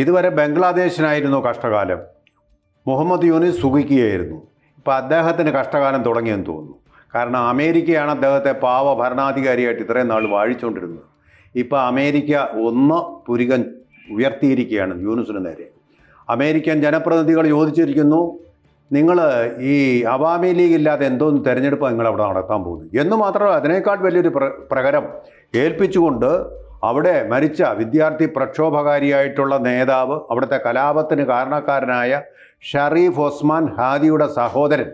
ഇതുവരെ ബംഗ്ലാദേശിനായിരുന്നു കഷ്ടകാലം. മുഹമ്മദ് യൂനിസ് സുഖിക്കുകയായിരുന്നു. ഇപ്പോൾ അദ്ദേഹത്തിന് കഷ്ടകാലം തുടങ്ങിയെന്ന് തോന്നുന്നു. കാരണം അമേരിക്കയാണ് അദ്ദേഹത്തെ പാവ ഭരണാധികാരിയായിട്ട് ഇത്രയും നാൾ വാഴിച്ചുകൊണ്ടിരുന്നത് ഇപ്പോൾ അമേരിക്ക ഒന്ന് പുരികൻ ഉയർത്തിയിരിക്കുകയാണ് യൂനുസിന് നേരെ. അമേരിക്കൻ ജനപ്രതിനിധികൾ ചോദിച്ചിരിക്കുന്നു നിങ്ങൾ ഈ അവാമി ലീഗ് ഇല്ലാതെ എന്തോന്ന് തെരഞ്ഞെടുപ്പ് നിങ്ങൾ അവിടെ നടത്താൻ പോകുന്നു എന്ന് മാത്രമല്ല അതിനേക്കാൾ വലിയൊരു പ്ര പ്രകരം ഏൽപ്പിച്ചുകൊണ്ട് അവിടെ മരിച്ച വിദ്യാർത്ഥി പ്രക്ഷോഭകാരിയായിട്ടുള്ള നേതാവ് അവിടുത്തെ കലാപത്തിന് കാരണക്കാരനായ ഷറീഫ് ഒസ്മാൻ ഹാദിയുടെ സഹോദരൻ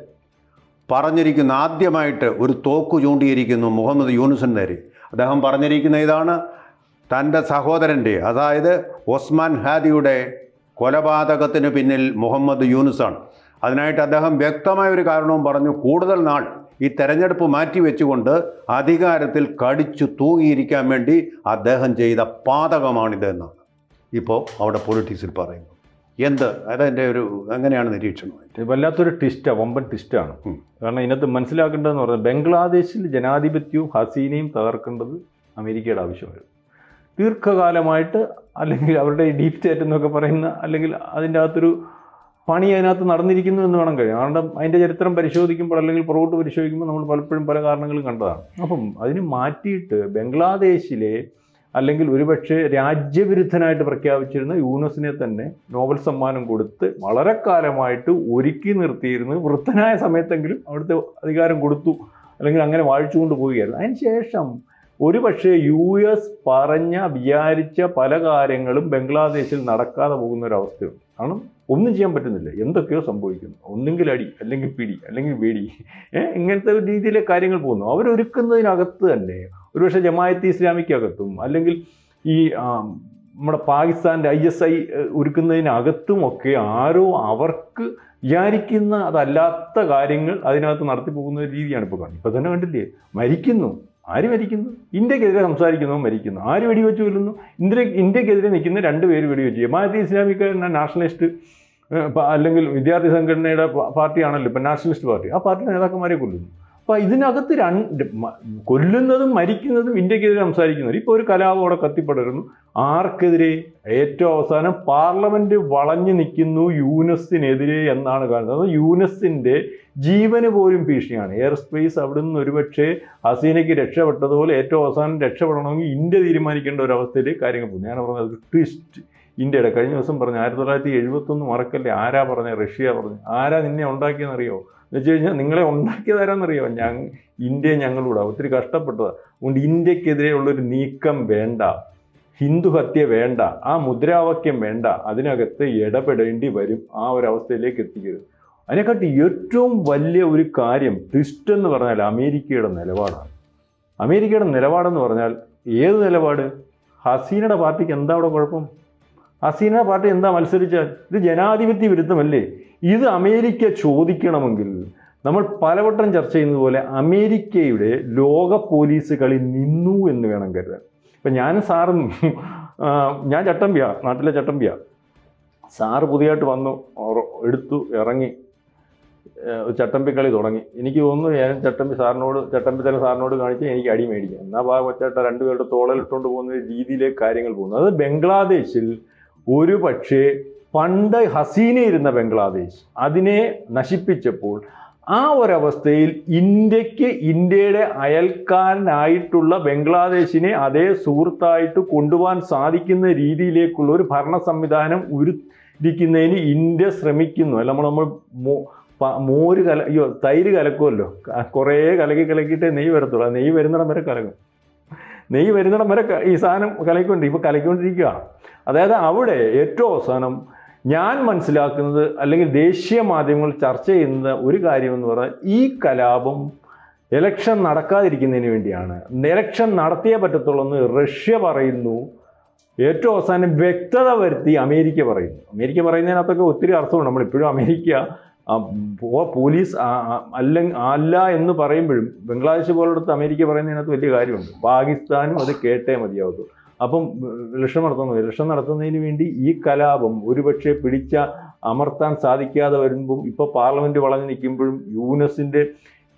പറഞ്ഞിരിക്കുന്ന ആദ്യമായിട്ട് ഒരു തോക്ക് ചൂണ്ടിയിരിക്കുന്നു മുഹമ്മദ് യൂനുസിന് നേരെ. അദ്ദേഹം പറഞ്ഞിരിക്കുന്ന ഇതാണ് തന്റെ സഹോദരന്റെ അതായത് ഒസ്മാൻ ഹാദിയുടെ കൊലപാതകത്തിന് പിന്നിൽ മുഹമ്മദ് യൂനുസാണ്. അതിനായിട്ട് അദ്ദേഹം വ്യക്തമായ ഒരു കാരണവും പറഞ്ഞു കൂടുതൽ നാൾ ഈ തെരഞ്ഞെടുപ്പ് മാറ്റിവെച്ചുകൊണ്ട് അധികാരത്തിൽ കടിച്ചു തൂങ്ങിയിരിക്കാൻ വേണ്ടി അദ്ദേഹം ചെയ്ത പാതകമാണിതെന്നാണ് ഇപ്പോൾ അവിടെ പൊളിറ്റിക്സിൽ പറയുന്നു. എന്ത്? അതെന്റെ ഒരു എങ്ങനെയാണ് നിരീക്ഷണം വല്ലാത്തൊരു ട്വിസ്റ്റാണ് വമ്പൻ ട്വിസ്റ്റാണ്. കാരണം ഇതിനകത്ത് മനസ്സിലാക്കേണ്ടതെന്ന് പറഞ്ഞാൽ ബംഗ്ലാദേശിൽ ജനാധിപത്യവും ഹസീനയും തകർക്കേണ്ടത് അമേരിക്കയുടെ ആവശ്യമായിരുന്നു. ദീർഘകാലമായിട്ട് അല്ലെങ്കിൽ അവരുടെ ഡീപ് സ്റ്റേറ്റ് എന്നൊക്കെ പറയുന്ന അല്ലെങ്കിൽ അതിന്റെ അകത്തൊരു പണി അതിനകത്ത് നടന്നിരിക്കുന്നു എന്ന് വേണം കഴിയും കാരണം അതിന്റെ ചരിത്രം പരിശോധിക്കുമ്പോൾ അല്ലെങ്കിൽ പുറകോട്ട് പരിശോധിക്കുമ്പോൾ നമ്മൾ പലപ്പോഴും പല കാരണങ്ങളും കണ്ടതാണ്. അപ്പം അതിന് മാറ്റിയിട്ട് ബംഗ്ലാദേശിലെ അല്ലെങ്കിൽ ഒരുപക്ഷെ രാജ്യവിരുദ്ധനായിട്ട് പ്രഖ്യാപിച്ചിരുന്ന യൂനസിനെ തന്നെ നോബൽ സമ്മാനം കൊടുത്ത് വളരെ കാലമായിട്ട് ഒരുക്കി നിർത്തിയിരുന്നു വൃദ്ധനായ സമയത്തെങ്കിലും അവിടുത്തെ അധികാരം കൊടുത്തു അല്ലെങ്കിൽ അങ്ങനെ വാഴിച്ചുകൊണ്ട് പോവുകയായിരുന്നു. അതിനുശേഷം ഒരുപക്ഷെ യു എസ് പറഞ്ഞ വിചാരിച്ച പല കാര്യങ്ങളും ബംഗ്ലാദേശിൽ നടക്കാതെ പോകുന്ന ഒരു അവസ്ഥയുണ്ട്. കാരണം ഒന്നും ചെയ്യാൻ പറ്റുന്നില്ല. എന്തൊക്കെയോ സംഭവിക്കുന്നു. ഒന്നെങ്കിൽ അടി അല്ലെങ്കിൽ പിടി അല്ലെങ്കിൽ വേടി. ഇങ്ങനത്തെ ഒരു രീതിയിലെ കാര്യങ്ങൾ പോകുന്നു. അവരൊരുക്കുന്നതിനകത്ത് തന്നെ ഒരുപക്ഷെ ജമായത്ത് ഇസ്ലാമിക്കകത്തും അല്ലെങ്കിൽ ഈ നമ്മുടെ പാകിസ്ഥാന്റെ ഐ എസ് ഐ ഒരുക്കുന്നതിനകത്തും ഒക്കെ ആരോ അവർക്ക് വിചാരിക്കുന്ന അതല്ലാത്ത കാര്യങ്ങൾ അതിനകത്ത് നടത്തി പോകുന്ന രീതിയാണ് ഇപ്പോൾ കാണുന്നത്. ഇപ്പോൾ തന്നെ കണ്ടില്ലേ? മരിക്കുന്നു. ആര് മരിക്കുന്നു? ഇന്ത്യക്കെതിരെ സംസാരിക്കുന്നവൻ മരിക്കുന്നു. ആര് വെടിവെച്ച് കൊല്ലുന്നു? ഇന്ത്യ ഇന്ത്യക്കെതിരെ നിൽക്കുന്ന രണ്ട് പേര് വെടിവെച്ച്. ജമാഅത്ത് ഇസ്ലാമിക് നാഷണലിസ്റ്റ് അല്ലെങ്കിൽ വിദ്യാർത്ഥി സംഘടനയുടെ പാർട്ടിയാണല്ലോ ഇപ്പം നാഷണലിസ്റ്റ് പാർട്ടി. ആ പാർട്ടി നേതാക്കന്മാരെ കൊല്ലുന്നു. അപ്പോൾ ഇതിനകത്ത് രണ്ട് കൊല്ലുന്നതും മരിക്കുന്നതും ഇന്ത്യക്കെതിരെ സംസാരിക്കുന്നവർ ഇപ്പോൾ ഒരു കലാപം അവിടെ കത്തിപ്പടരുന്നു. ആർക്കെതിരെ? ഏറ്റവും അവസാനം പാർലമെന്റ് വളഞ്ഞു നിൽക്കുന്നു യൂനസിനെതിരെ എന്നാണ് കാണുന്നത്. യൂനസിന്റെ ജീവന് പോലും ഭീഷണിയാണ്. എയർ സ്പേസ് അവിടെ നിന്ന് ഒരുപക്ഷെ ഹസീനയ്ക്ക് രക്ഷപ്പെട്ടതുപോലെ ഏറ്റവും അവസാനം രക്ഷപ്പെടണമെങ്കിൽ ഇന്ത്യ തീരുമാനിക്കേണ്ട ഒരു അവസ്ഥയിൽ കാര്യങ്ങൾ പോകും ഞാൻ പറഞ്ഞത് ട്വിസ്റ്റ് ഇന്ത്യയുടെ. കഴിഞ്ഞ ദിവസം പറഞ്ഞു ആയിരത്തി തൊള്ളായിരത്തി എഴുപത്തൊന്ന് മറക്കല്ലേ? ആരാ പറഞ്ഞത്? റഷ്യ പറഞ്ഞു. ആരാ നിന്നെ ഉണ്ടാക്കിയെന്നറിയോ എന്ന് വെച്ച് കഴിഞ്ഞാൽ നിങ്ങളെ ഉണ്ടാക്കിയതാരാന്നറിയോ ഞാൻ ഇന്ത്യ ഞങ്ങളുടെ. ഒത്തിരി കഷ്ടപ്പെട്ടതാണ് അതുകൊണ്ട് ഇന്ത്യക്കെതിരെയുള്ളൊരു നീക്കം വേണ്ട. ഹിന്ദു ഹത്യ വേണ്ട. ആ മുദ്രാവാക്യം വേണ്ട. അതിനകത്ത് ഇടപെടേണ്ടി വരും. ആ ഒരു അവസ്ഥയിലേക്ക് എത്തിക്കരുത്. അതിനെക്കാട്ടി ഏറ്റവും വലിയ ഒരു കാര്യം ട്വിസ്റ്റ് എന്ന് പറഞ്ഞാൽ അമേരിക്കയുടെ നിലപാടാണ്. അമേരിക്കയുടെ നിലപാടെന്ന് പറഞ്ഞാൽ ഏത് നിലപാട്? ഹസീനയുടെ പാർട്ടിക്ക് എന്താ അവിടെ കുഴപ്പം? ഹസീന പാർട്ടി എന്താ മത്സരിച്ചാൽ ഇത് ജനാധിപത്യ വിരുദ്ധമല്ലേ? ഇത് അമേരിക്ക ചോദിക്കണമെങ്കിൽ നമ്മൾ പലവട്ടം ചർച്ച ചെയ്യുന്നത് പോലെ അമേരിക്കയുടെ ലോക പോലീസ് കളി നിന്നു എന്ന് വേണം കരുതാൻ. ഇപ്പം ഞാൻ സാറും ഞാൻ ചട്ടമ്പിയ നാട്ടിലെ ചട്ടമ്പിയ. സാറ് പുതിയതായിട്ട് വന്നു എടുത്തു ഇറങ്ങി ചട്ടമ്പി കളി തുടങ്ങി. എനിക്ക് തോന്നുന്നു ഞാൻ ചട്ടമ്പി സാറിനോട് ചട്ടമ്പി തന്നെ സാറിനോട് കാണിച്ച് എനിക്ക് അടി മേടിക്കാം. എന്നാൽ ഭാഗം കൊച്ചേട്ട രണ്ടുപേരുടെ തോളലിട്ടുകൊണ്ട് പോകുന്ന രീതിയിലേക്ക് കാര്യങ്ങൾ പോകുന്നു. അത് ബംഗ്ലാദേശിൽ ഒരു പക്ഷേ പണ്ട് ഹസീന ഇരുന്ന ബംഗ്ലാദേശ് അതിനെ നശിപ്പിച്ചപ്പോൾ ആ ഒരവസ്ഥയിൽ ഇന്ത്യയ്ക്ക് ഇന്ത്യയുടെ അയൽക്കാരനായിട്ടുള്ള ബംഗ്ലാദേശിനെ അതേ സുഹൃത്തായിട്ട് കൊണ്ടുപോകാൻ സാധിക്കുന്ന രീതിയിലേക്കുള്ള ഒരു ഭരണ സംവിധാനം ഉരുത്തിരിക്കുന്നതിന് ഇന്ത്യ ശ്രമിക്കുന്നു. അല്ല നമ്മൾ നമ്മൾ മോര് കല അയ്യോ തൈര് കലക്കുമല്ലോ. കുറേ കലക്കി കലക്കിയിട്ടേ നെയ്യ് വരത്തുള്ളൂ. നെയ്യ് വരുന്നിടം വരെ കലക്കും. നെയ്യ് വരുന്നിടം വരെ ഈ സാധനം കലക്കിക്കൊണ്ട് ഇപ്പോൾ കലക്കിക്കൊണ്ടിരിക്കുകയാണ്. അതായത് അവിടെ ഏറ്റവും അവസാനം ഞാൻ മനസ്സിലാക്കുന്നത് അല്ലെങ്കിൽ ദേശീയ മാധ്യമങ്ങൾ ചർച്ച ചെയ്യുന്ന ഒരു കാര്യമെന്ന് പറഞ്ഞാൽ ഈ കലാപം എലക്ഷൻ നടക്കാതിരിക്കുന്നതിന് വേണ്ടിയാണ്. എലക്ഷൻ നടത്തിയേ പറ്റത്തുള്ളൂ എന്ന് റഷ്യ പറയുന്നു. ഏറ്റവും അവസാനം വ്യക്തത വരുത്തി അമേരിക്ക പറയുന്നു. അമേരിക്ക പറയുന്നതിനകത്തൊക്കെ ഒത്തിരി അർത്ഥമുണ്ട്. നമ്മളിപ്പോഴും അമേരിക്ക പോലീസ് അല്ല അല്ല എന്ന് പറയുമ്പോഴും ബംഗ്ലാദേശ് പോലെടുത്ത് അമേരിക്ക പറയുന്നതിനകത്ത് വലിയ കാര്യമുണ്ട്. പാകിസ്ഥാനും അത് കേട്ടേ മതിയാവത്തു അപ്പം ഇലക്ഷൻ നടത്തുന്നത് ഇലക്ഷൻ നടത്തുന്നതിന് വേണ്ടി ഈ കലാപം ഒരുപക്ഷെ പിടിച്ച അമർത്താൻ സാധിക്കാതെ വരുമ്പം ഇപ്പോൾ പാർലമെന്റ് വളഞ്ഞു നിൽക്കുമ്പോഴും യൂനസിന്റെ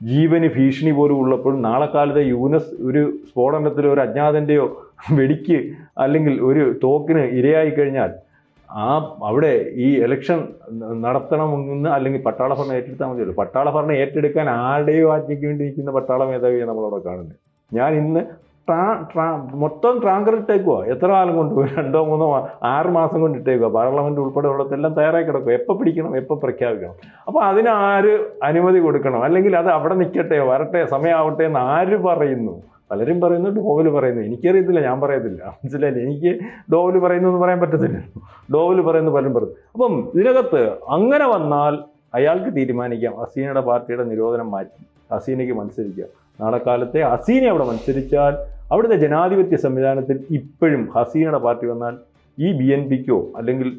ജീവന് ഭീഷണി പോലും ഉള്ളപ്പോഴും നാളെ കാലത്തെ യൂനസ് ഒരു സ്ഫോടനത്തിലോ ഒരു അജ്ഞാതന്റെയോ വെടിക്ക് അല്ലെങ്കിൽ ഒരു തോക്കിന് ഇരയായി കഴിഞ്ഞാൽ ആ അവിടെ ഈ ഇലക്ഷൻ നടത്തണമെന്ന് അല്ലെങ്കിൽ പട്ടാള ഭരണം ഏറ്റെടുത്താൽ മതിയല്ലോ പട്ടാള ഭരണം ഏറ്റെടുക്കാൻ ആരുടെയോ ആജ്ഞയ്ക്ക് വേണ്ടി നിൽക്കുന്ന പട്ടാള മേധാവിയെ നമ്മളവിടെ കാണുന്നത്. ഞാൻ ഇന്ന് ട്രാ ട്രാ മൊത്തം ട്രാങ്കർ ഇട്ടേക്കുക എത്ര കാലം കൊണ്ട്? രണ്ടോ മൂന്നോ ആറ് മാസം കൊണ്ട് ഇട്ടേക്കുക പാർലമെന്റ് ഉൾപ്പെടെ ഉള്ളതെല്ലാം തയ്യാറായി കിടക്കുക എപ്പോൾ പിടിക്കണം എപ്പോൾ പ്രഖ്യാപിക്കണം. അപ്പോൾ അതിന് ആര് അനുമതി കൊടുക്കണം? അല്ലെങ്കിൽ അത് അവിടെ നിൽക്കട്ടെ വരട്ടെ സമയമാവട്ടെ എന്ന് ആര് പറയുന്നു? പലരും പറയുന്നു ഡോവൽ പറയുന്നു. എനിക്കറിയത്തില്ല ഞാൻ പറയത്തില്ല. മനസ്സിലായില്ല? എനിക്ക് ഡോവൽ പറയുന്നു എന്ന് പറയാൻ പറ്റത്തില്ല. ഡോവൽ പറയുന്നു പലരും പറയുന്നു അപ്പം ഇതിനകത്ത് അങ്ങനെ വന്നാൽ അയാൾക്ക് തീരുമാനിക്കാം. അസീനയുടെ പാർട്ടിയുടെ നിരോധനം മാറ്റി. ഹസീനയ്ക്ക് മത്സരിക്കാം. നാളെ കാലത്തെ അസീനെ അവിടെ മത്സരിച്ചാൽ അവിടുത്തെ ജനാധിപത്യ സംവിധാനത്തിൽ ഇപ്പോഴും ഹസീനയുടെ പാർട്ടി വന്നാൽ ഈ ബി എൻ പിക്കോ അല്ലെങ്കിൽ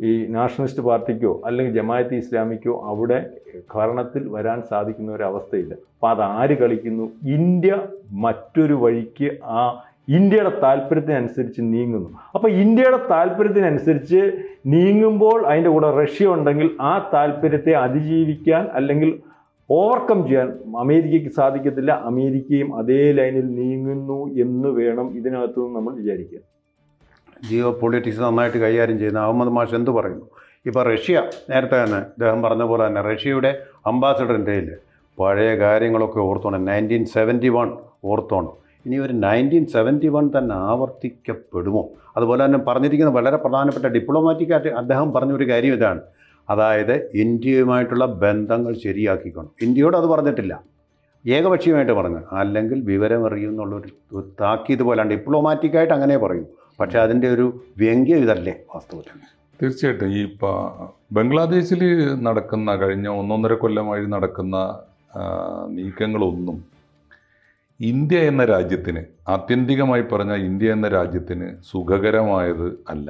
ഈ നാഷണലിസ്റ്റ് പാർട്ടിക്കോ അല്ലെങ്കിൽ ജമായത്ത് ഇസ്ലാമിക്കോ അവിടെ ഭരണത്തിൽ വരാൻ സാധിക്കുന്ന ഒരു അവസ്ഥയില്ല. അപ്പം അത് ആര് കളിക്കുന്നു? ഇന്ത്യ മറ്റൊരു വഴിക്ക് ആ ഇന്ത്യയുടെ താല്പര്യത്തിനനുസരിച്ച് നീങ്ങുന്നു. അപ്പോൾ ഇന്ത്യയുടെ താല്പര്യത്തിനനുസരിച്ച് നീങ്ങുമ്പോൾ അതിന്റെ കൂടെ റഷ്യ ഉണ്ടെങ്കിൽ ആ താല്പര്യത്തെ അതിജീവിക്കാൻ അല്ലെങ്കിൽ ഓവർകം ചെയ്യാൻ അമേരിക്കയ്ക്ക് സാധിക്കത്തില്ല. അമേരിക്കയും അതേ ലൈനിൽ നീങ്ങുന്നു എന്ന് വേണം ഇതിനകത്തു നിന്ന് നമ്മൾ വിചാരിക്കുക. ജിയോ പൊളിറ്റിക്സ് നന്നായിട്ട് കൈകാര്യം ചെയ്യുന്ന അഹമ്മദ് മാഷ് എന്ത് പറയുന്നു? ഇപ്പോൾ റഷ്യ നേരത്തെ തന്നെ അദ്ദേഹം പറഞ്ഞ പോലെ തന്നെ റഷ്യയുടെ ഇന്ത്യയിൽ പഴയ കാര്യങ്ങളൊക്കെ ഓർത്തോണം. നയന്റീൻ സെവന്റി വൺ ഓർത്തോണം. ഇനി ഒരു നയന്റീൻ സെവന്റി വൺ തന്നെ ആവർത്തിക്കപ്പെടുമോ? അതുപോലെ തന്നെ പറഞ്ഞിരിക്കുന്ന വളരെ പ്രധാനപ്പെട്ട ഡിപ്ലോമാറ്റിക് ഡിപ്ലോമാറ്റിക്കായിട്ട് അദ്ദേഹം പറഞ്ഞൊരു കാര്യം ഇതാണ്. അതായത് ഇന്ത്യയുമായിട്ടുള്ള ബന്ധങ്ങൾ ശരിയാക്കിക്കണം. ഇന്ത്യയോട് അത് പറഞ്ഞിട്ടില്ല. ഏകപക്ഷീയമായിട്ട് പറഞ്ഞു. അല്ലെങ്കിൽ വിവരം അറിയുമെന്നുള്ളൊരു ഒരു താക്കീത് പോലാണ്. ഡിപ്ലോമാറ്റിക്കായിട്ട് അങ്ങനെ പറയൂ. പക്ഷേ അതിന്റെ ഒരു വ്യംഗ്യം ഇതല്ലേ വാസ്തവത്തിൽ? തീർച്ചയായിട്ടും. ഈ ബംഗ്ലാദേശിൽ നടക്കുന്ന കഴിഞ്ഞ ഒന്നൊന്നര കൊല്ലമായി നടക്കുന്ന നീക്കങ്ങളൊന്നും ഇന്ത്യ എന്ന രാജ്യത്തിന് ആത്യന്തികമായി പറഞ്ഞാൽ ഇന്ത്യ എന്ന രാജ്യത്തിന് സുഖകരമായത് അല്ല.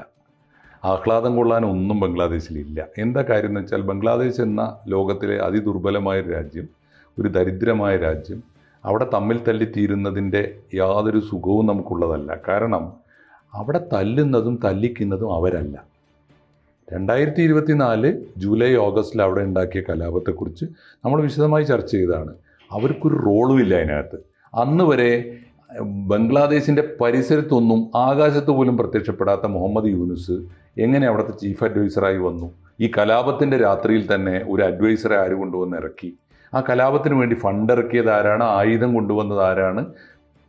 ആഹ്ലാദം കൊള്ളാൻ ഒന്നും ബംഗ്ലാദേശിലില്ല എന്താ കാര്യം എന്ന് വെച്ചാൽ ബംഗ്ലാദേശ് എന്ന ലോകത്തിലെ അതിദുർബലമായ രാജ്യം ഒരു ദരിദ്രമായ രാജ്യം അവിടെ തമ്മിൽ തല്ലിത്തീരുന്നതിന്റെ യാതൊരു സുഖവും നമുക്കുള്ളതല്ല. കാരണം അവിടെ തല്ലുന്നതും തല്ലിക്കുന്നതും അവരല്ല. രണ്ടായിരത്തി ഇരുപത്തിനാല് ജൂലൈ ഓഗസ്റ്റിൽ അവിടെ ഉണ്ടാക്കിയ കലാപത്തെക്കുറിച്ച് നമ്മൾ വിശദമായി ചർച്ച ചെയ്തതാണ്. അവർക്കൊരു റോളും ഇല്ല അതിനകത്ത്. അന്ന് വരെ ബംഗ്ലാദേശിന്റെ പരിസരത്തൊന്നും ആകാശത്ത് പോലും പ്രത്യക്ഷപ്പെടാത്ത മുഹമ്മദ് യൂനുസ് എങ്ങനെ അവിടുത്തെ ചീഫ് അഡ്വൈസറായി വന്നു? ഈ കലാപത്തിന്റെ രാത്രിയിൽ തന്നെ ഒരു അഡ്വൈസറെ ആര് കൊണ്ടുവന്ന് ഇറക്കി? ആ കലാപത്തിന് വേണ്ടി ഫണ്ട് ഇറക്കിയത് ആരാണ്? ആയുധം കൊണ്ടുവന്നത് ആരാണ്?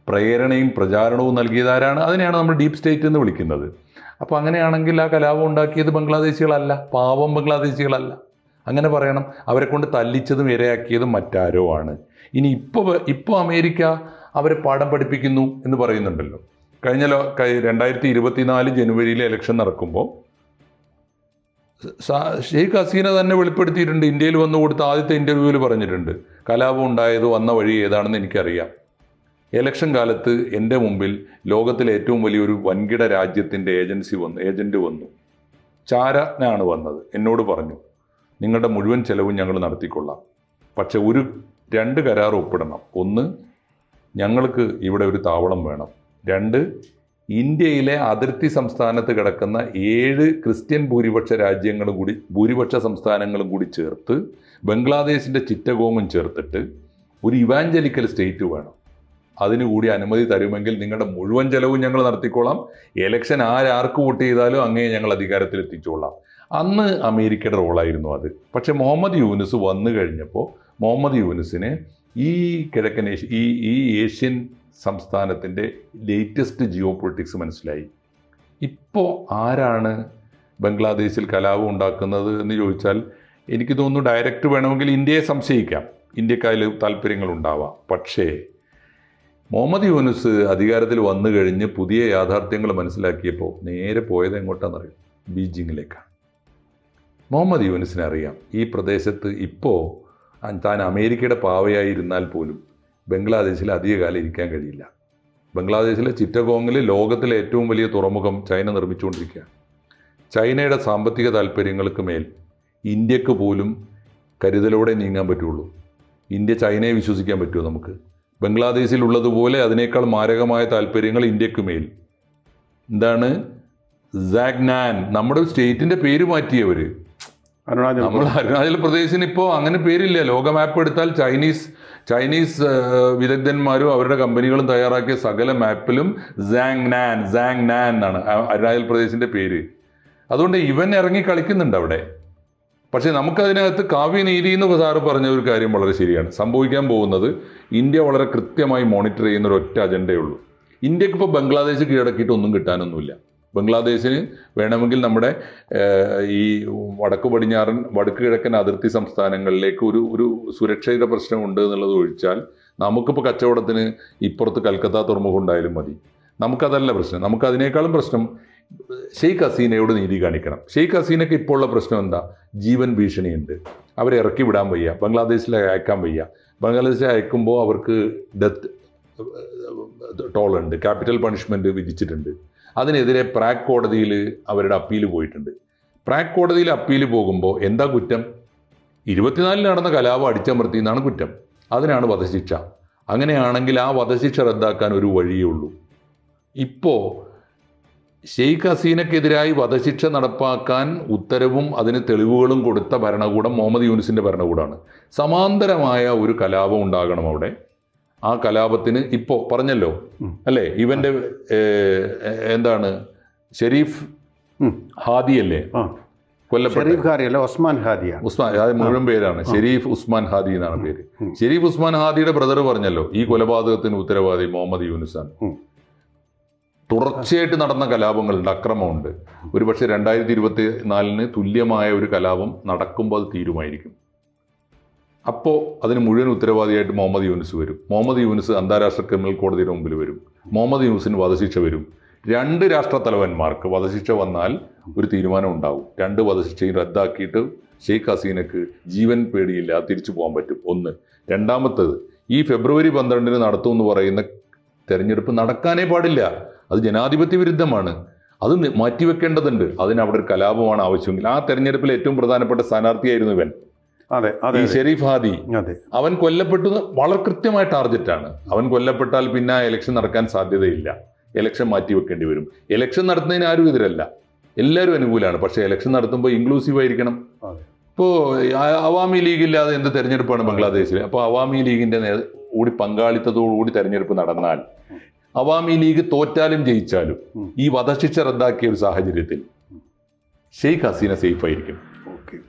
പ്രേരണയും പ്രചാരണവും നൽകിയതാരാണ്? അതിനെയാണ് നമ്മൾ ഡീപ് സ്റ്റേറ്റ് എന്ന് വിളിക്കുന്നത്. അപ്പോൾ അങ്ങനെയാണെങ്കിൽ ആ കലാപം ഉണ്ടാക്കിയത് ബംഗ്ലാദേശികളല്ല പാവം ബംഗ്ലാദേശികളല്ല. അങ്ങനെ പറയണം അവരെ കൊണ്ട് തല്ലിച്ചതും ഇരയാക്കിയതും മറ്റാരോ ആണ്. ഇനി ഇപ്പോൾ ഇപ്പോൾ അമേരിക്ക അവരെ പാഠം പഠിപ്പിക്കുന്നു എന്ന് പറയുന്നുണ്ടല്ലോ. കഴിഞ്ഞ രണ്ടായിരത്തി ഇരുപത്തിനാല് ജനുവരിയിൽ ഇലക്ഷൻ നടക്കുമ്പോൾ ഷെയ്ഖ് ഹസീന തന്നെ വെളിപ്പെടുത്തിയിട്ടുണ്ട്. ഇന്ത്യയിൽ വന്നു കൊടുത്ത ആദ്യത്തെ ഇന്റർവ്യൂവിൽ പറഞ്ഞിട്ടുണ്ട്. കലാപം ഉണ്ടായത് വന്ന വഴി ഏതാണെന്ന് എനിക്കറിയാം. ഇലക്ഷൻ കാലത്ത് എന്റെ മുമ്പിൽ ലോകത്തിലെ ഏറ്റവും വലിയൊരു വൻകിട രാജ്യത്തിന്റെ ഏജൻസി വന്നു ഏജന്റ് വന്നു. ചാരനാണ് വന്നത്. എന്നോട് പറഞ്ഞു നിങ്ങളുടെ മുഴുവൻ ചെലവും ഞങ്ങൾ നടത്തിക്കൊള്ളാം. പക്ഷെ ഒരു രണ്ട് കരാർ ഒപ്പിടണം. ഒന്ന് ഞങ്ങൾക്ക് ഇവിടെ ഒരു താവളം വേണം. രണ്ട് ഇന്ത്യയിലെ അതിർത്തി സംസ്ഥാനത്ത് കിടക്കുന്ന ഏഴ് ക്രിസ്ത്യൻ ഭൂരിപക്ഷ രാജ്യങ്ങളും കൂടി ഭൂരിപക്ഷ സംസ്ഥാനങ്ങളും കൂടി ചേർത്ത് ബംഗ്ലാദേശിന്റെ ചിറ്റഗോങ്ങും ചേർത്തിട്ട് ഒരു ഇവാഞ്ചലിക്കൽ സ്റ്റേറ്റ് വേണം. അതിനു കൂടി അനുമതി തരുമെങ്കിൽ നിങ്ങളുടെ മുഴുവൻ ചെലവും ഞങ്ങൾ നടത്തിക്കോളാം. എലക്ഷൻ ആരാർക്ക് വോട്ട് ചെയ്താലും അങ്ങേ ഞങ്ങൾ അധികാരത്തിൽ എത്തിച്ചോളാം. അന്ന് അമേരിക്കയുടെ റോളായിരുന്നു അത്. പക്ഷേ മുഹമ്മദ് യൂനുസ് വന്നു കഴിഞ്ഞപ്പോൾ മുഹമ്മദ് യൂനുസിന് ഈ കിഴക്കൻ ഏഷ്യ ഈ ഈ ഏഷ്യൻ സംസ്ഥാനത്തിന്റെ ലേറ്റസ്റ്റ് ജിയോ പൊളിറ്റിക്സ് മനസ്സിലായി. ഇപ്പോൾ ആരാണ് ബംഗ്ലാദേശിൽ കലാപം ഉണ്ടാക്കുന്നത് എന്ന് ചോദിച്ചാൽ എനിക്ക് തോന്നുന്നു ഡയറക്റ്റ് വേണമെങ്കിൽ ഇന്ത്യയെ സംശയിക്കാം. ഇന്ത്യക്കാരിൽ താല്പര്യങ്ങളുണ്ടാവാം പക്ഷേ മുഹമ്മദ് യൂനുസ് അധികാരത്തിൽ വന്നു കഴിഞ്ഞ് പുതിയ യാഥാർത്ഥ്യങ്ങൾ മനസ്സിലാക്കിയപ്പോൾ നേരെ പോയത് എങ്ങോട്ടാണെന്നറിയും? ബീജിങ്ങിലേക്കാണ്. മുഹമ്മദ് യൂനുസിനെ അറിയാം. ഈ പ്രദേശത്ത് ഇപ്പോൾ താൻ അമേരിക്കയുടെ പാവയായിരുന്നാൽ പോലും ബംഗ്ലാദേശിൽ അധികകാലം ഇരിക്കാൻ കഴിയില്ല. ബംഗ്ലാദേശിലെ ചിറ്റഗോങ്ങിൽ ലോകത്തിലെ ഏറ്റവും വലിയ തുറമുഖം ചൈന നിർമ്മിച്ചുകൊണ്ടിരിക്കുകയാണ്. ചൈനയുടെ സാമ്പത്തിക താല്പര്യങ്ങൾക്ക് മേൽ ഇന്ത്യയ്ക്ക് പോലും കരുതലോടെ നീങ്ങാൻ പറ്റുള്ളൂ. ഇന്ത്യ ചൈനയെ വിശ്വസിക്കാൻ പറ്റുമോ നമുക്ക്? ബംഗ്ലാദേശിലുള്ളതുപോലെ അതിനേക്കാൾ മാരകമായ താല്പര്യങ്ങൾ ഇന്ത്യയ്ക്ക് മേൽ. എന്താണ്? സാഗ്നാൻ നമ്മുടെ സ്റ്റേറ്റിന്റെ പേര് മാറ്റിയവർ നമ്മൾ അരുണാചൽ പ്രദേശിന് ഇപ്പോൾ അങ്ങനെ പേരില്ല. ലോക മാപ്പ് എടുത്താൽ ചൈനീസ് ചൈനീസ് വിദഗ്ധന്മാരും അവരുടെ കമ്പനികളും തയ്യാറാക്കിയ സകല മാപ്പിലും സാങ് നാൻ സാങ് നാൻ എന്നാണ് അരുണാചൽ പ്രദേശിന്റെ പേര്. അതുകൊണ്ട് ഇവൻ ഇറങ്ങി കളിക്കുന്നുണ്ട് അവിടെ. പക്ഷേ നമുക്കതിനകത്ത് കാവ്യനീതി എന്ന് സാറ് പറഞ്ഞ ഒരു കാര്യം വളരെ ശരിയാണ്. സംഭവിക്കാൻ പോകുന്നത് ഇന്ത്യ വളരെ കൃത്യമായി മോണിറ്റർ ചെയ്യുന്ന ഒരു ഒറ്റ അജണ്ടയേ ഉള്ളൂ. ഇന്ത്യയ്ക്ക് ഇപ്പോൾ ബംഗ്ലാദേശ് കീഴടക്കിയിട്ട് ഒന്നും കിട്ടാനൊന്നുമില്ല. ബംഗ്ലാദേശിന് വേണമെങ്കിൽ നമ്മുടെ ഈ വടക്ക് പടിഞ്ഞാറൻ വടക്ക് കിഴക്കൻ അതിർത്തി സംസ്ഥാനങ്ങളിലേക്ക് ഒരു ഒരു സുരക്ഷയുടെ പ്രശ്നമുണ്ട് എന്നുള്ളത് ഒഴിച്ചാൽ നമുക്കിപ്പോൾ കച്ചവടത്തിന് ഇപ്പുറത്ത് കൽക്കത്ത തുറമുഖം ഉണ്ടായാലും മതി. നമുക്കതല്ല പ്രശ്നം. നമുക്കതിനേക്കാളും പ്രശ്നം ഷെയ്ഖ് ഹസീനയോട് നീതി കാണിക്കണം. ഷെയ്ഖ് ഹസീനയ്ക്ക് ഇപ്പോൾ ഉള്ള പ്രശ്നം എന്താ? ജീവൻ ഭീഷണിയുണ്ട്. അവരെ ഇറക്കി വിടാൻ വയ്യ. ബംഗ്ലാദേശിൽ അയക്കാൻ വയ്യ. ബംഗ്ലാദേശിൽ അയക്കുമ്പോൾ അവർക്ക് ഡെത്ത് ടോളുണ്ട്. ക്യാപിറ്റൽ പണിഷ്മെന്റ് വിധിച്ചിട്ടുണ്ട്. അതിനെതിരെ പ്രാക് കോടതിയിൽ അവരുടെ അപ്പീൽ പോയിട്ടുണ്ട്. പ്രാക് കോടതിയിൽ അപ്പീൽ പോകുമ്പോൾ എന്താ കുറ്റം? ഇരുപത്തിനാലിൽ നടന്ന കലാപം അടിച്ചമർത്തി എന്നാണ് കുറ്റം. അതിനാണ് വധശിക്ഷ. അങ്ങനെയാണെങ്കിൽ ആ വധശിക്ഷ റദ്ദാക്കാൻ ഒരു വഴിയേ ഉള്ളൂ. ഇപ്പോൾ ഷെയ്ഖ് ഹസീനക്കെതിരായി വധശിക്ഷ നടപ്പാക്കാൻ ഉത്തരവും അതിന് തെളിവുകളും കൊടുത്ത ഭരണകൂടം മുഹമ്മദ് യൂനിസിന്റെ ഭരണകൂടമാണ് സമാന്തരമായ ഒരു കലാപം ഉണ്ടാകണം അവിടെ. ആ കലാപത്തിന് ഇപ്പോൾ പറഞ്ഞല്ലോ അല്ലേ? ഇവന്റെ എന്താണ്? ഷെരീഫ്. ഹാദി അല്ലേ ഷെരീഫ് ഹാദിയാണ് ഉസ്മാൻ അത് മുഴുവൻ പേരാണ്. ഷെരീഫ് ഉസ്മാൻ ഹാദി എന്നാണ് പേര്. ഷെരീഫ് ഉസ്മാൻ ഹാദിയുടെ ബ്രദർ പറഞ്ഞല്ലോ ഈ കൊലപാതകത്തിന് ഉത്തരവാദി മുഹമ്മദ് യൂനിസാണ്. തുടർച്ചയായിട്ട് നടന്ന കലാപങ്ങളുണ്ട് അക്രമമുണ്ട്. ഒരുപക്ഷെ രണ്ടായിരത്തി ഇരുപത്തി നാലിന് തുല്യമായ ഒരു കലാപം നടക്കുമ്പോൾ അത് തീരുമായിരിക്കും. അപ്പോൾ അതിന് മുഴുവൻ ഉത്തരവാദിയായിട്ട് മുഹമ്മദ് യൂനിസ് വരും. മുഹമ്മദ് യൂനിസ് അന്താരാഷ്ട്ര ക്രിമിനൽ കോടതിയുടെ മുമ്പിൽ വരും. മുഹമ്മദ് യൂനിസിന് വധശിക്ഷ വരും. രണ്ട് രാഷ്ട്ര തലവന്മാർക്ക് വധശിക്ഷ വന്നാൽ ഒരു തീരുമാനം ഉണ്ടാവും. രണ്ട് വധശിക്ഷയും റദ്ദാക്കിയിട്ട് ഷെയ്ഖ് ഹസീനക്ക് ജീവൻ പേടിയില്ല തിരിച്ചു പോകാൻ പറ്റും. ഒന്ന്. രണ്ടാമത്തത് ഈ ഫെബ്രുവരി പന്ത്രണ്ടിന് നടത്തുമെന്ന് പറയുന്ന തെരഞ്ഞെടുപ്പ് നടക്കാനേ പാടില്ല. അത് ജനാധിപത്യ വിരുദ്ധമാണ്. അത് മാറ്റിവെക്കേണ്ടതുണ്ട്. അതിന് അവിടെ ഒരു കലാപമാണ് ആവശ്യമെങ്കിൽ. ആ തെരഞ്ഞെടുപ്പിൽ ഏറ്റവും പ്രധാനപ്പെട്ട സ്ഥാനാർത്ഥിയായിരുന്നു ഇവൻ. അതെ അതെ ഈ. ഷെരീഫ് ഹാദി. അവൻ കൊല്ലപ്പെട്ടത് വളരെ കൃത്യമായ ടാർഗറ്റാണ് അവൻ കൊല്ലപ്പെട്ടാൽ പിന്നെ ആ ഇലക്ഷൻ നടക്കാൻ സാധ്യതയില്ല. ഇലക്ഷൻ മാറ്റിവെക്കേണ്ടി വരും. ഇലക്ഷൻ നടത്തുന്നതിന് ആരും എതിരല്ല. എല്ലാവരും അനുകൂലമാണ്. പക്ഷേ ഇലക്ഷൻ നടത്തുമ്പോൾ ഇൻക്ലൂസീവ് ആയിരിക്കണം. ഇപ്പോൾ അവാമി ലീഗ് ഇല്ലാതെ എന്ത് തെരഞ്ഞെടുപ്പാണ് ബംഗ്ലാദേശിൽ അപ്പോൾ അവാമി ലീഗിന്റെ നേ- കൂടി പങ്കാളിത്തത്തോടുകൂടി തെരഞ്ഞെടുപ്പ് നടന്നാൽ അവാമി ലീഗ് തോറ്റാലും ജയിച്ചാലും ഈ വധശിക്ഷ റദ്ദാക്കിയ ഒരു സാഹചര്യത്തിൽ ഷെയ്ഖ് ഹസീന സേഫ് ആയിരിക്കും.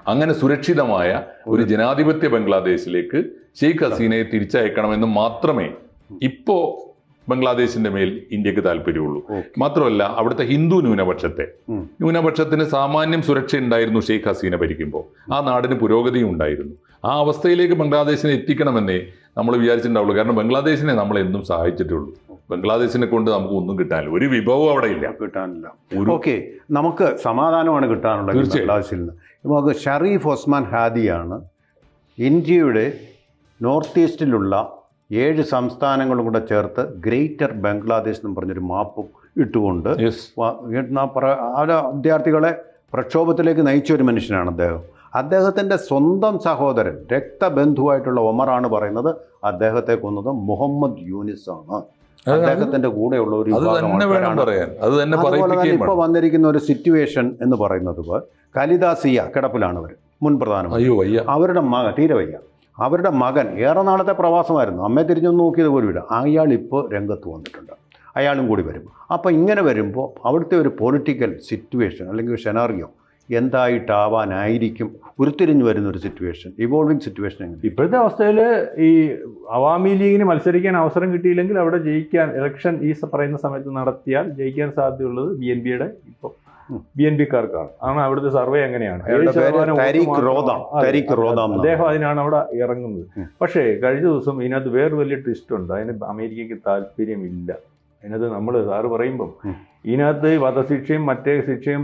അങ്ങനെ സുരക്ഷിതമായ ഒരു ജനാധിപത്യ ബംഗ്ലാദേശിലേക്ക് ഷെയ്ഖ് ഹസീനയെ തിരിച്ചയക്കണമെന്ന് മാത്രമേ ഇപ്പോ ബംഗ്ലാദേശിന്റെ മേൽ ഇന്ത്യയ്ക്ക് താല്പര്യമുള്ളൂ. മാത്രമല്ല അവിടുത്തെ ഹിന്ദു ന്യൂനപക്ഷത്തെ ന്യൂനപക്ഷത്തിന് സാമാന്യം സുരക്ഷ ഉണ്ടായിരുന്നു ഷെയ്ഖ് ഹസീന ഭരിക്കുമ്പോൾ. ആ നാടിന് പുരോഗതിയും ഉണ്ടായിരുന്നു. ആ അവസ്ഥയിലേക്ക് ബംഗ്ലാദേശിനെ എത്തിക്കണമെന്നേ നമ്മൾ വിചാരിച്ചിട്ടുണ്ടാവുള്ളൂ. കാരണം ബംഗ്ലാദേശിനെ നമ്മൾ എന്നും സഹായിച്ചിട്ടുള്ളൂ. ബംഗ്ലാദേശിനെ കൊണ്ട് നമുക്ക് ഒന്നും കിട്ടാനില്ല. ഒരു വിഭവം അവിടെ ഇല്ല. കിട്ടാനില്ല. ഓക്കെ നമുക്ക് സമാധാനമാണ് കിട്ടാനുള്ളത്. ബംഗ്ലാദേശിൽ നിന്ന്. നമുക്ക് ഷറീഫ് ഒസ്മാൻ ഹാദിയാണ് ഇന്ത്യയുടെ നോർത്ത് ഈസ്റ്റിലുള്ള ഏഴ് സംസ്ഥാനങ്ങളും കൂടെ ചേർത്ത് ഗ്രേറ്റർ ബംഗ്ലാദേശ് എന്ന് പറഞ്ഞൊരു മാപ്പ് ഇട്ടുകൊണ്ട് ആ വിദ്യാർത്ഥികളെ പ്രക്ഷോഭത്തിലേക്ക് നയിച്ച ഒരു മനുഷ്യനാണ് അദ്ദേഹം. അദ്ദേഹത്തിന്റെ സ്വന്തം സഹോദരൻ രക്തബന്ധുവായിട്ടുള്ള ഒമറാണ് പറയുന്നത്. അദ്ദേഹത്തെ കൊന്നത് മുഹമ്മദ് യൂനിസ് ആണ് അദ്ദേഹത്തിന്റെ കൂടെയുള്ള ഒരു അതുപോലെ വേണം. വന്നിരിക്കുന്ന ഒരു സിറ്റുവേഷൻ എന്ന് പറയുന്നത് ഇപ്പൊ കലിദാസിയ കിടപ്പിലാണ് അവർ മുൻ പ്രധാനമന്ത്രി. അവരുടെ മകൻ തീരവയ്യ അവരുടെ മകൻ ഏറെ നാളത്തെ പ്രവാസമായിരുന്നു. അമ്മയെ തിരിഞ്ഞൊന്നും നോക്കിയത് പോലും ഇല്ല. അയാൾ ഇപ്പോൾ രംഗത്ത് വന്നിട്ടുണ്ട്. അയാളും കൂടി വരും. അപ്പോൾ ഇങ്ങനെ വരുമ്പോൾ അവിടുത്തെ ഒരു പൊളിറ്റിക്കൽ സിറ്റുവേഷൻ അല്ലെങ്കിൽ ഒരു ഷെനാറിയോ എന്തായിട്ടാവാനായിരിക്കും ഉരുത്തിരിഞ്ഞു വരുന്ന ഒരു സിറ്റുവേഷൻ ഇവോൾവിങ് സിറ്റുവേഷൻ ഇപ്പോഴത്തെ അവസ്ഥയിൽ ഈ അവാമി ലീഗിന് മത്സരിക്കാൻ അവസരം കിട്ടിയില്ലെങ്കിൽ അവിടെ ജയിക്കാൻ ഇലക്ഷൻ ഈ പറയുന്ന സമയത്ത് നടത്തിയാൽ ജയിക്കാൻ സാധ്യതയുള്ളത് ബി എൻ പിയുടെ ഇപ്പോൾ. ബി എൻ പിക്കാർക്കാണ് ആണ് അവിടുത്തെ സർവേ എന്നാണ്. അദ്ദേഹം അതിനാണ് അവിടെ ഇറങ്ങുന്നത്. പക്ഷേ കഴിഞ്ഞ ദിവസം ഇതിനകത്ത് വേറെ വലിയ ട്വിസ്റ്റ് ഉണ്ട്. അതിന് അമേരിക്കയ്ക്ക് താല്പര്യമില്ല. അതിനകത്ത് നമ്മൾ സാറ് പറയുമ്പം. ഇതിനകത്ത് വധശിക്ഷയും മറ്റേ ശിക്ഷയും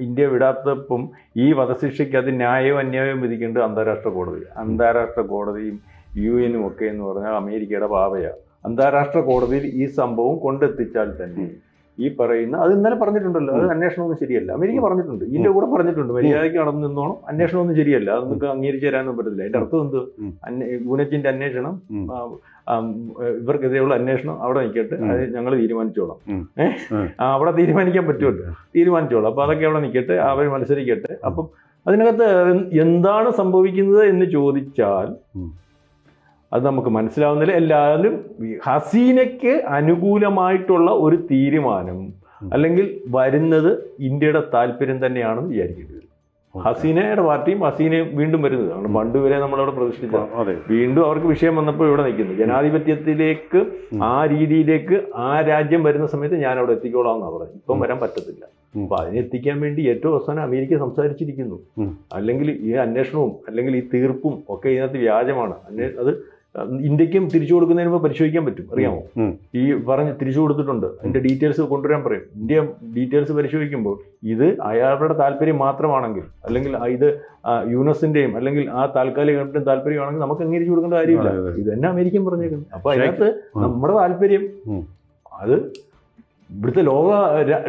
ഇന്ത്യ വിടാത്തപ്പം ഈ വധശിക്ഷയ്ക്ക് അത് ന്യായവും അന്യായവും വിധിക്കേണ്ടത് അന്താരാഷ്ട്ര കോടതി അന്താരാഷ്ട്ര കോടതിയും യു എനും ഒക്കെ എന്ന് പറഞ്ഞാൽ അമേരിക്കയുടെ പാവയാണ് അന്താരാഷ്ട്ര കോടതിയിൽ ഈ സംഭവം കൊണ്ടെത്തിച്ചാൽ തന്നെ ഈ പറയുന്ന അത് ഇന്നലെ പറഞ്ഞിട്ടുണ്ടല്ലോ അത് അന്വേഷണമൊന്നും ശരിയല്ല. അമേരിക്ക പറഞ്ഞിട്ടുണ്ട്. ഇതിന്റെ കൂടെ പറഞ്ഞിട്ടുണ്ട്. മര്യാദയ്ക്ക് നടന്നു നിന്നോണം അന്വേഷണമൊന്നും ശരിയല്ല. അത് നിങ്ങൾക്ക് അംഗീകരിച്ചു തരാനൊന്നും പറ്റത്തില്ല. അതിന്റെ അർത്ഥം എന്ത്? യൂണിറ്റിന്റെ അന്വേഷണം ഇവർക്കെതിരെയുള്ള അന്വേഷണം അവിടെ നിൽക്കട്ടെ അത് ഞങ്ങൾ തീരുമാനിച്ചോളാം. ഏഹ് അവിടെ തീരുമാനിക്കാൻ പറ്റുമല്ലോ. തീരുമാനിച്ചോളാം. അപ്പൊ അതൊക്കെ അവിടെ നിൽക്കട്ടെ അവർ മത്സരിക്കട്ടെ. അപ്പം അതിനകത്ത് എന്താണ് സംഭവിക്കുന്നത് എന്ന് ചോദിച്ചാൽ. അത് നമുക്ക് മനസ്സിലാവുന്നില്ല. എല്ലാവരും ഹസീനയ്ക്ക് അനുകൂലമായിട്ടുള്ള ഒരു തീരുമാനം അല്ലെങ്കിൽ വരുന്നത് ഇന്ത്യയുടെ താല്പര്യം തന്നെയാണെന്ന് വിചാരിക്കേണ്ടി വരും ഹസീനയുടെ പാർട്ടിയും ഹസീനയും വീണ്ടും വരുന്നത്. കാരണം പണ്ട് വരെ നമ്മളവിടെ പ്രതിഷ്ഠിച്ച അതെ. വീണ്ടും അവർക്ക് വിഷയം വന്നപ്പോൾ ഇവിടെ നിൽക്കുന്നു. ജനാധിപത്യത്തിലേക്ക് ആ രീതിയിലേക്ക് ആ രാജ്യം വരുന്ന സമയത്ത് ഞാൻ അവിടെ എത്തിക്കോളാം എന്നാണ് പറഞ്ഞത്. ഇപ്പം വരാൻ പറ്റത്തില്ല. അപ്പൊ അതിനെത്തിക്കാൻ വേണ്ടി ഏറ്റവും അവസാനം അമേരിക്ക സംസാരിച്ചിരിക്കുന്നു. അല്ലെങ്കിൽ ഈ അന്വേഷണവും അല്ലെങ്കിൽ ഈ തീർപ്പും ഒക്കെ ഇതിനകത്ത് വ്യാജമാണ്. അത് ഇന്ത്യക്കും തിരിച്ചു കൊടുക്കുന്നതിന് മുമ്പ് പരിശോധിക്കാൻ പറ്റും. അറിയാമോ? ഈ പറഞ്ഞ് തിരിച്ചു കൊടുത്തിട്ടുണ്ട്. അതിന്റെ ഡീറ്റെയിൽസ് കൊണ്ടുവരാൻ പറയും. ഇന്ത്യ ഡീറ്റെയിൽസ് പരിശോധിക്കുമ്പോൾ ഇത് അയാളുടെ താല്പര്യം മാത്രമാണെങ്കിൽ അല്ലെങ്കിൽ ഇത് യുനസിന്റെയും അല്ലെങ്കിൽ ആ താൽക്കാലിക ഗവൺമെന്റിന്റെ താല്പര്യമാണെങ്കിൽ നമുക്ക് അംഗീകരിച്ചു കൊടുക്കേണ്ട കാര്യമില്ല. ഇത് തന്നെ അമേരിക്കൻ പറഞ്ഞേക്കുന്നത്. അപ്പൊ. അതിനകത്ത് നമ്മുടെ താല്പര്യം അത് ഇവിടുത്തെ ലോക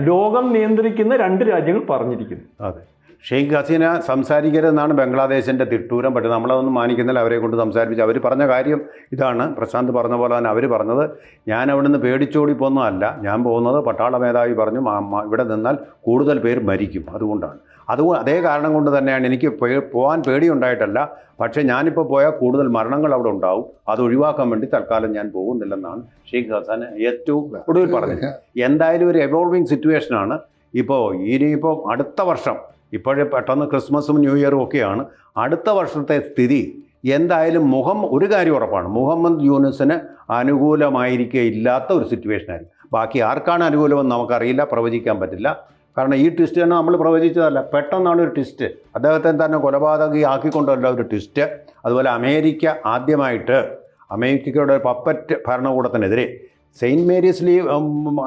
ലോകം നിയന്ത്രിക്കുന്ന രണ്ട് രാജ്യങ്ങൾ പറഞ്ഞിരിക്കുന്നു. അതെ. ഷെയ്ഖ് ഹസീന സംസാരിക്കരുതെന്നാണ് ബംഗ്ലാദേശിന്റെ തിട്ടൂരം. പക്ഷേ നമ്മളതൊന്നും മാനിക്കുന്നില്ല. അവരെ കൊണ്ട് സംസാരിപ്പിച്ച് അവർ പറഞ്ഞ കാര്യം ഇതാണ്. പ്രശാന്ത് പറഞ്ഞ പോലെ തന്നെ അവർ പറഞ്ഞത്. ഞാൻ അവിടുന്ന് പേടിച്ചോടി പോകുന്നതല്ല. ഞാൻ പോകുന്നത് പട്ടാള മേധാവി പറഞ്ഞു "മാ- മാ- ഇവിടെ നിന്നാൽ കൂടുതൽ പേർ മരിക്കും. അതുകൊണ്ടാണ്. അത് അതേ കാരണം കൊണ്ട് തന്നെയാണ് എനിക്ക് പോകാൻ പേടിയുണ്ടായിട്ടല്ല. പക്ഷേ ഞാനിപ്പോൾ പോയാൽ കൂടുതൽ മരണങ്ങൾ അവിടെ ഉണ്ടാവും. അത് ഒഴിവാക്കാൻ വേണ്ടി തൽക്കാലം ഞാൻ പോകുന്നില്ലെന്നാണ് ഷെയ്ഖ് ഹസാന ഏറ്റവും ഒടുവിൽ പറഞ്ഞത്. എന്തായാലും ഒരു എവോൾവിങ് സിറ്റുവേഷനാണ് ഇപ്പോൾ ഇനിയിപ്പോൾ അടുത്ത വർഷം ഇപ്പോഴേ പെട്ടെന്ന് ക്രിസ്മസും ന്യൂ ഇയറും ഒക്കെയാണ്. അടുത്ത വർഷത്തെ സ്ഥിതി എന്തായാലും മുഹം ഒരു കാര്യം ഉറപ്പാണ്. മുഹമ്മദ് യൂനുസിന് അനുകൂലമായിരിക്കില്ലാത്ത ഒരു സിറ്റുവേഷൻ ബാക്കി ആർക്കാണ് അനുകൂലമെന്ന് നമുക്കറിയില്ല പ്രവചിക്കാൻ പറ്റില്ല. കാരണം ഈ ട്വിസ്റ്റ് തന്നെ നമ്മൾ പ്രവചിച്ചതല്ല. പെട്ടെന്നാണ് ഒരു ട്വിസ്റ്റ് അദ്ദേഹത്തെ തന്നെ കൊലപാതകി ആക്കിക്കൊണ്ടല്ല ഒരു ട്വിസ്റ്റ് അതുപോലെ അമേരിക്ക ആദ്യമായിട്ട് അമേരിക്കയുടെ പപ്പറ്റ് ഭരണകൂടത്തിനെതിരെ സെയിന്റ് മേരീസ് ലീവ്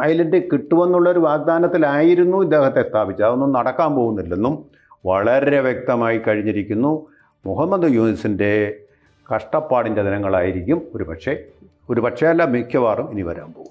ഐലൻഡ് കിട്ടുമെന്നുള്ളൊരു വാഗ്ദാനത്തിലായിരുന്നു ഇദ്ദേഹത്തെ സ്ഥാപിച്ചത്. അതൊന്നും നടക്കാൻ പോകുന്നില്ലെന്നും വളരെ വ്യക്തമായി കഴിഞ്ഞിരിക്കുന്നു. മുഹമ്മദ് യൂനിസിന്റെ കഷ്ടപ്പാടിന്റെ ദിനങ്ങളായിരിക്കും ഒരു പക്ഷേ ഒരു പക്ഷേ അല്ല മിക്കവാറും ഇനി വരാൻ പോകും